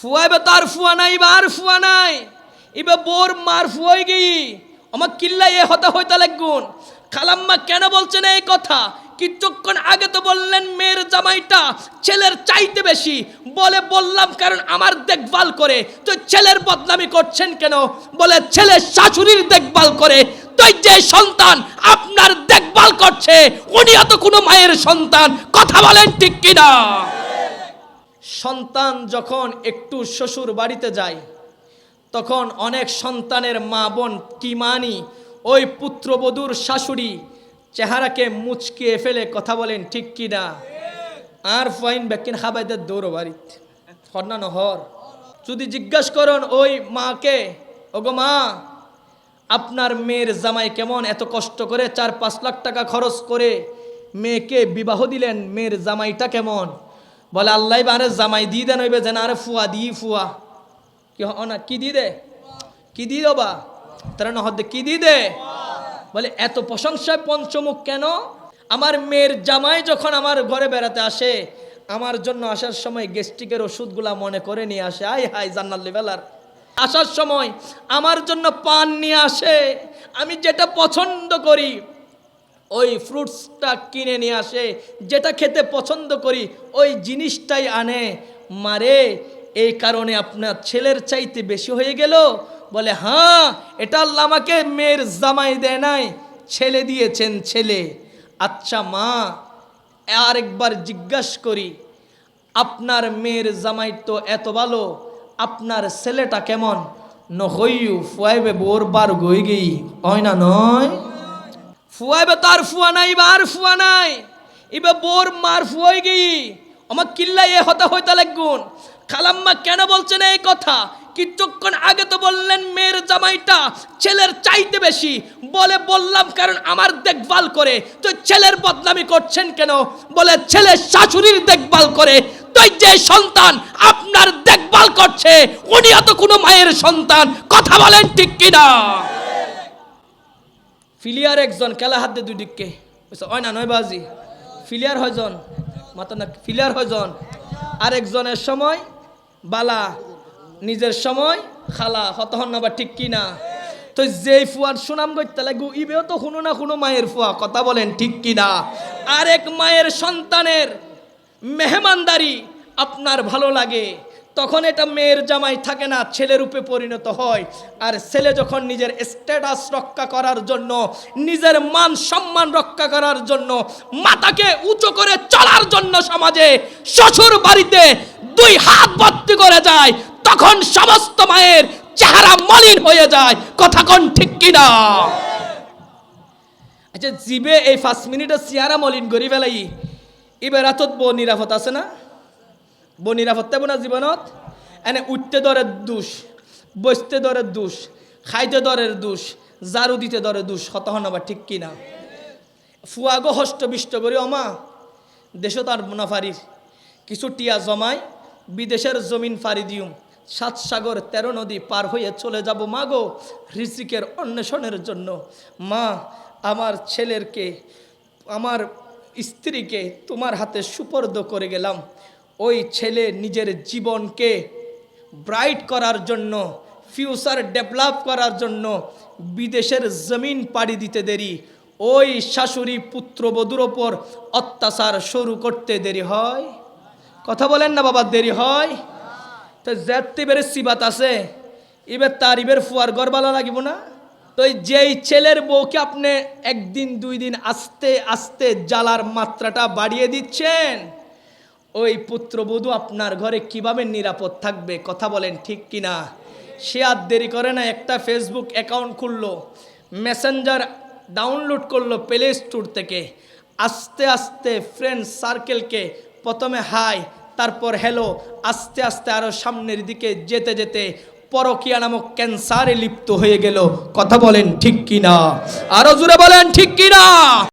ফুয়াইবে তার ফুয়া নাই বা আর ফুয়া নাই। ইবে বোর মার ফুয়াই গেই। আমার কিল্লা এ হতা হইতা লাগুন খালাম্মা কেন বলছেন এই কথা? কিছুক্ষণ আগে তো বললেন, মেয়ের জামাইটা ছেলের চাইতে বেশি। বলে বললাম, কারণ আমার দেখভাল করে। তো ছেলের বদনামি করছেন কেন? বলে, ছেলে শাশুড়ির দেখভাল করে। তুই যে সন্তান আপনার দেখভাল করছে, উনি অত কোনো মায়ের সন্তান। কথা বলেন ঠিক কিনা? সন্তান যখন একটু শ্বশুর বাড়িতে যায়, তখন অনেক সন্তানের মা বোন কি মানি? ওই পুত্রবধূর শাশুড়ি চেহারাকে মুচকিয়ে ফেলে কথা বলেন, ঠিক কি না? আর ফাইন ব্যাকিন খাবাইদের দৌড় বাড়িত। হর না নহর। যদি জিজ্ঞাসা করেন, ওই মাকে? ওগো মা, আপনার মেয়ের জামাই কেমন? এত কষ্ট করে চার পাঁচ লাখ টাকা খরচ করে মেয়েকে বিবাহ দিলেন, মেয়ের জামাইটা কেমন? বলে, আল্লাহ বারে জামাই দিয়ে দেন হইবে যেন আরে ফুয়া, দি ফুয়া। কি না কি দি দে? কি দি দেবা? তারা না হদ্দে কি দি দে? বলে, এত প্রশংসায় পঞ্চমুখ কেন? আমার মেয়ের জামাই যখন আমার ঘরে বেড়াতে আসে, আমার জন্য আসার সময় গেস্টিকের ওষুধগুলা মনে করে নিয়ে আসে। আয় হাই জান্নাল লেভেলার আসার সময় আমার জন্য পান নিয়ে আসে। আমি যেটা পছন্দ করি ওই ফ্রুটসটা কিনে নিয়ে আসে, যেটা খেতে পছন্দ করি, ওই জিনিসটাই আনে। মারে, এই কারণে আপনার ছেলের চাইতে বেশি হয়ে গেল? বলে হ্যাঁ এটা আল্লাহ আমাকে মেয়ের জামাই দেয় নাই, ছেলে দিয়েছেন ছেলে। আচ্ছা মা, আরেকবার জিজ্ঞাসা করি, আপনার মেয়ের জামাই তো এত ভালো, আপনার ছেলেটা কেমন? নহইউ ফুয়াইবে বোর বার গই গেই। হয় না নয়? ফুয়াইবে তার ফুয়া নাই বা আর ফুয়া নাই। ইবে বোর মার ফুয়াই গেই। আমার কিল্লা এ হতা হইতা লাগুন খালাম্মা কেন বলছেন এই কথা? কিছুক্ষণ আগে তো বললেন, মেয়ের জামাইটা ছেলের চাইতে বেশি। বলে বললাম, কারণ আমার দেখভাল করে। তো ছেলের বদনামি করছেন কেন? বলে, ছেলে শাশুড়ির দেখভাল করে। তুই যে সন্তান আপনার দেখভাল করছে, উনি অত কোনো মায়ের সন্তান। কথা বলেন ঠিক কিনা? ফিলিয়ার একজন খেলা হাত দিয়ে দুই দিককে। হয় না নয় বাজি ফিলিয়ার হয়জন মাতা না ফিলিয়ার হয়জন। আর একজনের সময়, বালা, নিজের সময়, খালা, হতহন বা ঠিক কি না? তো যেই ফুয়ার সুনাম করতে লাগু, ইবেও তো শুনো না কোনো মায়ের ফুয়া, কথা বলেন ঠিক কি না? আরেক মায়ের সন্তানের মেহমানদারি আপনার ভালো লাগে। তখন এটা মেয়ের জামাই থাকে না ছেলের রূপে পরিণত হয়। আর ছেলে যখন নিজের স্ট্যাটাস রক্ষা করার জন্য, নিজের মান সম্মান রক্ষা করার জন্য, মাতাকে উঁচু করে চলার জন্য সমাজে শ্বশুর বাড়িতে দুই হাত ভর্তি করে যায়, তখন সমস্ত মায়ের চেহারা মলিন হয়ে যায়। কথা কোন ঠিক কিনা? আচ্ছা জিবে এই পাঁচ মিনিটে চেহারা মলিন করি ফেলাই। এবার বউ নিরাপদ আছে না? বউ নিরাপদ থাকব না জীবনত এনে উঠতে দরের দোষ, বসতে দরের দোষ, খাইতে দরের দোষ জারু দিতে দরের দোষ হত হন আবার ঠিক কিনা ফুয়াগো হষ্ট বিষ্ট করি অমা দেশও তার মুনাফারির কিছু টিয়া জমাই, বিদেশের জমিন ফারি দিউম। সাত সাগর, তেরো নদী পার হয়ে চলে যাব মা গো ঋষিকের অন্বেষণের জন্য। মা, আমার ছেলেরকে, আমার স্ত্রীকে তোমার হাতে সুপর্দ করে গেলাম। ওই ছেলে নিজের জীবনকে ব্রাইট করার জন্য ফিউচার ডেভেলপ করার জন্য বিদেশের জমিন পাড়ি দিতে দেরি। ওই শাশুড়ি পুত্রবধূর ওপর অত্যাচার শুরু করতে দেরি হয়। কথা বলেন না বাবা, দেরি হয়। তো যেতে বেড়ে সিবাত আছে, এবার তার ইবের ফুয়ার গরবালা লাগিব না? তো যেই ছেলের বউকে আপনি একদিন, দুই দিন আস্তে আস্তে জ্বালার মাত্রাটা বাড়িয়ে দিচ্ছেন ওই পুত্রবধূ আপনার ঘরে কীভাবে নিরাপদ থাকবে? কথা বলেন ঠিক কিনা? সে আর দেরি করে না, একটা ফেসবুক অ্যাকাউন্ট খুললো মেসেঞ্জার ডাউনলোড করল প্লে স্টোর থেকে। আস্তে আস্তে ফ্রেন্ড সার্কেলকে প্রথমে হাই তারপর হ্যালো আস্তে আস্তে আরও সামনের দিকে যেতে যেতে পরকিয়া নামক ক্যান্সারে লিপ্ত হয়ে গেল। কথা বলেন ঠিক কিনা? আরও জুড়ে বলেন ঠিক কিনা?